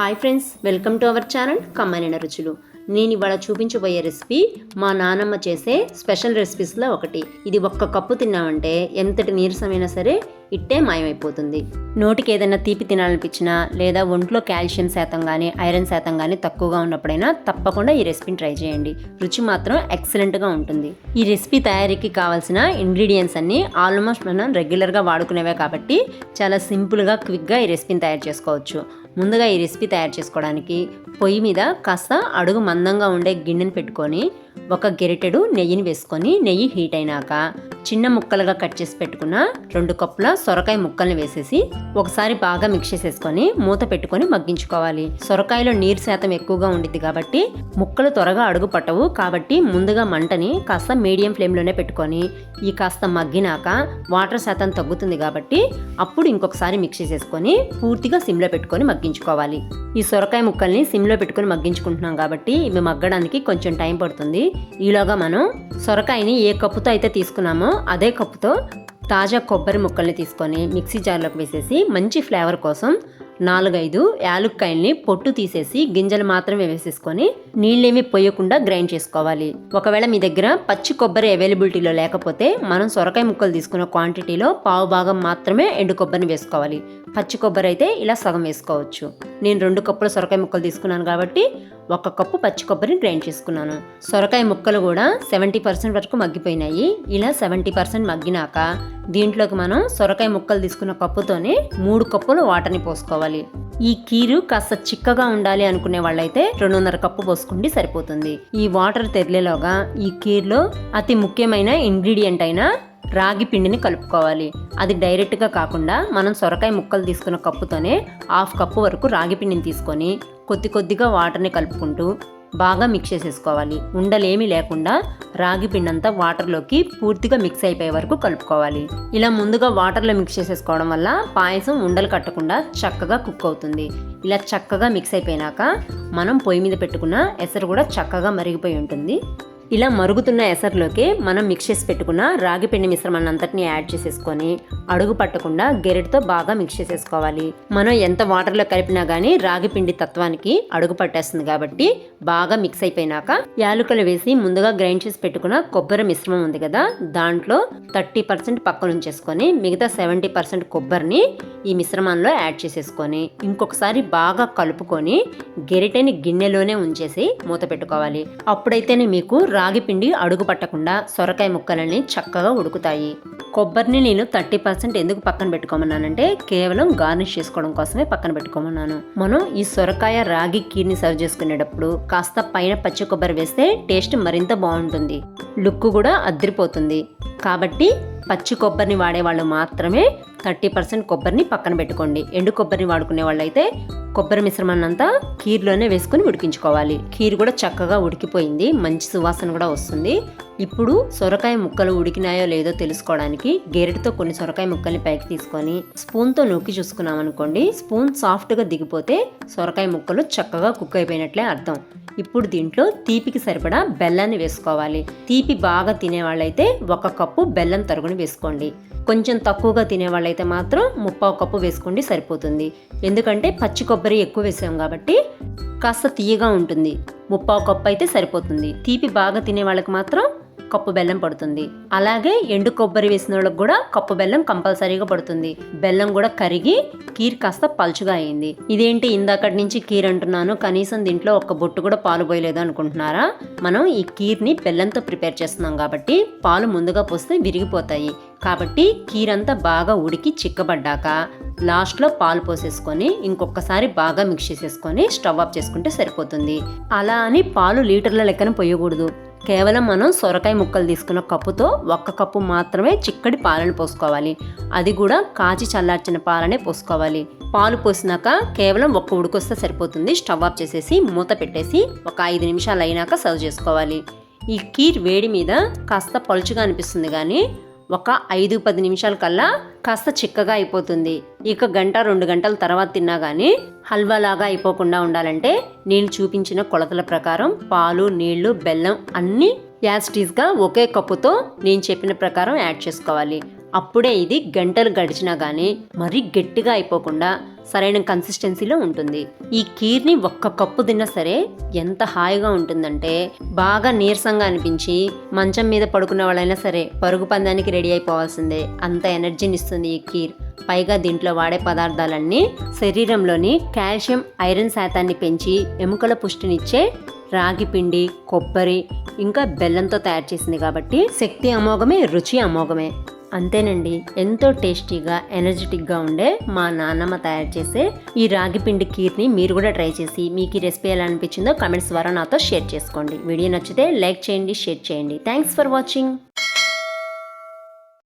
Hi friends welcome to our channel కమ్మనైన రుచులు నేను ఇవాళ చూపించబోయే రెసిపీ మా నానమ్మ చేసే స్పెషల్ రెసిపీస్లో ఒకటి. ఇది ఒక్క కప్పు తిన్నామంటే ఎంతటి నీరసమైనా సరే ఇట్టే మాయమైపోతుంది. నోటికి ఏదైనా తీపి తినాలనిపించినా లేదా ఒంట్లో కాల్షియం శాతం కానీ ఐరన్ శాతం కానీ తక్కువగా ఉన్నప్పుడైనా తప్పకుండా ఈ రెసిపీని ట్రై చేయండి. రుచి మాత్రం ఎక్సలెంట్గా ఉంటుంది. ఈ రెసిపీ తయారీకి కావాల్సిన ఇంగ్రీడియంట్స్ అన్ని ఆల్మోస్ట్ మనం రెగ్యులర్గా వాడుకునేవే కాబట్టి చాలా సింపుల్గా క్విక్గా ఈ రెసిపీని తయారు చేసుకోవచ్చు. ముందుగా ఈ రెసిపీ తయారు చేసుకోవడానికి పొయ్యి మీద కాస్త అడుగు మందంగా ఉండే గిన్నెను పెట్టుకొని ఒక గెరిటెడు నెయ్యిని వేసుకొని నెయ్యి హీట్ అయినాక చిన్న ముక్కలుగా కట్ చేసి పెట్టుకున్న రెండు కప్పుల సొరకాయ ముక్కల్ని వేసేసి ఒకసారి బాగా మిక్స్ చేసేసుకొని మూత పెట్టుకొని మగ్గించుకోవాలి. సొరకాయలో నీరు శాతం ఎక్కువగా ఉండిద్ది కాబట్టి ముక్కలు త్వరగా అడుగు పట్టవు. కాబట్టి ముందుగా మంటని కాస్త మీడియం ఫ్లేమ్లోనే పెట్టుకొని ఈ కాస్త మగ్గినాక వాటర్ శాతం తగ్గుతుంది కాబట్టి అప్పుడు ఇంకొకసారి మిక్స్ చేసేసుకొని పూర్తిగా సిమ్లో పెట్టుకొని మగ్గించుకోవాలి. ఈ సొరకాయ ముక్కల్ని సిమ్లో పెట్టుకొని మగ్గించుకుంటున్నాం కాబట్టి ఇవి మగ్గడానికి కొంచెం టైం పడుతుంది. ఈలోగా మనం సొరకాయని ఏ కప్పుతో అయితే తీసుకున్నామో అదే కప్పుతో తాజా కొబ్బరి ముక్కల్ని తీసుకొని మిక్సీ జార్లోకి వేసేసి మంచి ఫ్లేవర్ కోసం నాలుగైదు యాలుక్కాయల్ని పొట్టు తీసేసి గింజలు మాత్రమే వేసేసుకొని నీళ్ళేమి పోయకుండా గ్రైండ్ చేసుకోవాలి. ఒకవేళ మీ దగ్గర పచ్చి కొబ్బరి అవైలబిలిటీలో లేకపోతే మనం సొరకాయ ముక్కలు తీసుకున్న క్వాంటిటీలో పావు భాగం మాత్రమే ఎండు కొబ్బరిని వేసుకోవాలి. పచ్చి కొబ్బరి అయితే ఇలా సగం వేసుకోవచ్చు. నేను రెండు కప్పుల సొరకాయ ముక్కలు తీసుకున్నాను కాబట్టి ఒక కప్పు పచ్చి కొబ్బరిని గ్రైండ్ చేసుకున్నాను. సొరకాయ ముక్కలు కూడా సెవెంటీ పర్సెంట్ వరకు మగ్గిపోయినాయి. ఇలా సెవెంటీ పర్సెంట్ మగ్గినాక దీంట్లోకి మనం సొరకాయ ముక్కలు తీసుకున్న కప్పుతోనే మూడు కప్పులు వాటర్ని పోసుకోవాలి. ఈ కీరు కాస్త చిక్కగా ఉండాలి అనుకునే వాళ్ళైతే రెండున్నర కప్పు పోసుకుంటే సరిపోతుంది. ఈ వాటర్ తెరిలేలోగా ఈ కీర్లో అతి ముఖ్యమైన ఇంగ్రీడియంట్ అయిన రాగి పిండిని కలుపుకోవాలి. అది డైరెక్ట్గా కాకుండా మనం సొరకాయ ముక్కలు తీసుకున్న కప్పుతోనే హాఫ్ కప్పు వరకు రాగి పిండిని తీసుకొని కొద్ది కొద్దిగా వాటర్ని కలుపుకుంటూ బాగా మిక్స్ చేసేసుకోవాలి. ఉండలేమి లేకుండా రాగి పిండంతా వాటర్లోకి పూర్తిగా మిక్స్ అయిపోయే వరకు కలుపుకోవాలి. ఇలా ముందుగా వాటర్లో మిక్స్ చేసేసుకోవడం వల్ల పాయసం ఉండలు కట్టకుండా చక్కగా కుక్ అవుతుంది. ఇలా చక్కగా మిక్స్ అయిపోయినాక మనం పొయ్యి మీద పెట్టుకున్న ఎసరు కూడా చక్కగా మరిగిపోయి ఉంటుంది. ఇలా మరుగుతున్న ఎసర్లోకి మనం మిక్స్ చేసి పెట్టుకున్న రాగి పిండి మిశ్రమాన్ని అంతటిని యాడ్ చేసేసుకొని అడుగు పట్టకుండా గెరెట్తో బాగా మిక్స్ చేసేసుకోవాలి. మనం ఎంత వాటర్లో కలిపినా కానీ రాగి పిండి తత్వానికి అడుగు పట్టేస్తుంది కాబట్టి బాగా మిక్స్ అయిపోయినాక యాలుకలు వేసి ముందుగా గ్రైండ్ చేసి పెట్టుకున్న కొబ్బరి మిశ్రమం ఉంది కదా దాంట్లో థర్టీ పర్సెంట్ పక్కన ఉంచేసుకొని మిగతా సెవెంటీ పర్సెంట్ కొబ్బరిని ఈ మిశ్రమంలో యాడ్ చేసేసుకొని ఇంకొకసారి బాగా కలుపుకొని గెరిటని గిన్నెలోనే ఉంచేసి మూత పెట్టుకోవాలి. అప్పుడైతేనే మీకు రాగి పిండి అడుగు పట్టకుండా సొరకాయ ముక్కలని చక్కగా ఉడుకుతాయి. కొబ్బరిని నేను థర్టీ పర్సెంట్ ఎందుకు పక్కన పెట్టుకోమన్నానంటే కేవలం గార్నిష్ చేసుకోవడం కోసమే పక్కన పెట్టుకోమన్నాను. మనం ఈ సొరకాయ రాగి కీర్ని సర్వ్ చేసుకునేటప్పుడు కాస్త పైన పచ్చి కొబ్బరి వేస్తే టేస్ట్ మరింత బాగుంటుంది. లుక్ కూడా అద్దరిపోతుంది. కాబట్టి పచ్చి కొబ్బరిని వాడే వాళ్ళు మాత్రమే థర్టీ పర్సెంట్ కొబ్బరిని పక్కన పెట్టుకోండి. ఎండు కొబ్బరిని వాడుకునే వాళ్ళైతే కొబ్బరి మిశ్రమాన్ని అంతా కీర్లోనే వేసుకుని ఉడికించుకోవాలి. కీర్ కూడా చక్కగా ఉడికిపోయింది. మంచి సువాసన కూడా వస్తుంది. ఇప్పుడు సొరకాయ ముక్కలు ఉడికినాయో లేదో తెలుసుకోవడానికి గెరెటితో కొన్ని సొరకాయ ముక్కల్ని పైకి తీసుకొని స్పూన్తో నొక్కి చూసుకున్నాం అనుకోండి స్పూన్ సాఫ్ట్గా దిగిపోతే సొరకాయ ముక్కలు చక్కగా కుక్ అయిపోయినట్లే అర్థం. ఇప్పుడు దీంట్లో తీపికి సరిపడా బెల్లాన్ని వేసుకోవాలి. తీపి బాగా తినేవాళ్ళైతే ఒక కప్పు బెల్లం తరుగుని వేసుకోండి. కొంచెం తక్కువగా తినే వాళ్ళైతే మాత్రం ముప్పావు కప్పు వేసుకోండి సరిపోతుంది. ఎందుకంటే పచ్చి కొబ్బరి ఎక్కువ వేసాం కాబట్టి కాస్త తీయగా ఉంటుంది. ముప్పావు కప్పు అయితే సరిపోతుంది. తీపి బాగా తినే వాళ్ళకి మాత్రం కప్పు బెల్లం పడుతుంది. అలాగే ఎండు కొబ్బరి వేసిన వాళ్ళకి కూడా కప్పు బెల్లం కంపల్సరీగా పడుతుంది. బెల్లం కూడా కరిగి కీర్ కాస్త పలుచుగా అయింది. ఇదేంటి ఇందాకటి నుంచి కీర్ అంటున్నాను? కనీసం దీంట్లో ఒక్క బొట్టు కూడా పాలు పోయలేదు అనుకుంటున్నారా? మనం ఈ కీర్ని బెల్లంతో ప్రిపేర్ చేస్తున్నాం కాబట్టి పాలు ముందుగా పోస్తే విరిగిపోతాయి. కాబట్టి కీర్ అంతా బాగా ఉడికి చిక్కబడ్డాక లాస్ట్లో పాలు పోసేసుకొని ఇంకొకసారి బాగా మిక్స్ చేసేసుకొని స్టవ్ ఆఫ్ చేసుకుంటే సరిపోతుంది. అలా అని పాలు లీటర్ల లెక్కన పోయకూడదు. కేవలం మనం సొరకాయ ముక్కలు తీసుకున్న కప్పుతో ఒక్క కప్పు మాత్రమే చిక్కటి పాలను పోసుకోవాలి. అది కూడా కాచి చల్లార్చిన పాలనే పోసుకోవాలి. పాలు పోసినాక కేవలం ఒక్క ఉడికొస్తే సరిపోతుంది. స్టవ్ ఆఫ్ చేసేసి మూత పెట్టేసి ఒక ఐదు నిమిషాలు అయినాక సర్వ్ చేసుకోవాలి. ఈ కీర్ వేడి మీద కాస్త పలుచుగా అనిపిస్తుంది కానీ ఒక ఐదు పది నిమిషాల కల్లా కాస్త చిక్కగా అయిపోతుంది. ఇక గంట రెండు గంటల తర్వాత తిన్నా కానీ హల్వాలాగా అయిపోకుండా ఉండాలంటే నేను చూపించిన కొలతల ప్రకారం పాలు నీళ్ళు బెల్లం అన్నీ యాస్టీస్గా ఒకే కప్పుతో నేను చెప్పిన ప్రకారం యాడ్ చేసుకోవాలి. అప్పుడే ఇది గంటలు గడిచినా కానీ మరీ గట్టిగా అయిపోకుండా సరైన కన్సిస్టెన్సీలో ఉంటుంది. ఈ కీర్ని ఒక్క కప్పు తిన్నా సరే ఎంత హాయిగా ఉంటుందంటే బాగా నీరసంగా అనిపించి మంచం మీద పడుకున్న వాళ్ళైనా సరే పరుగు పందానికి రెడీ అయిపోవాల్సిందే. అంత ఎనర్జీని ఇస్తుంది ఈ కీర్. పైగా దీంట్లో వాడే పదార్థాలన్నీ శరీరంలోని కాల్షియం ఐరన్ శాతాన్ని పెంచి ఎముకల పుష్టినిచ్చే రాగి పిండి కొబ్బరి ఇంకా బెల్లంతో తయారు చేసింది కాబట్టి శక్తి అమోఘమే రుచి అమోఘమే. అంతేనండి. ఎంతో టేస్టీగా ఎనర్జెటిక్గా ఉండే మా నాన్నమ్మ తయారు చేసే ఈ రాగి పిండి కీర్ని మీరు కూడా ట్రై చేసి మీకు ఈ రెసిపీ ఎలా అనిపించిందో కమెంట్స్ ద్వారా నాతో షేర్ చేసుకోండి. వీడియో నచ్చితే లైక్ చేయండి షేర్ చేయండి. Thanks for watching.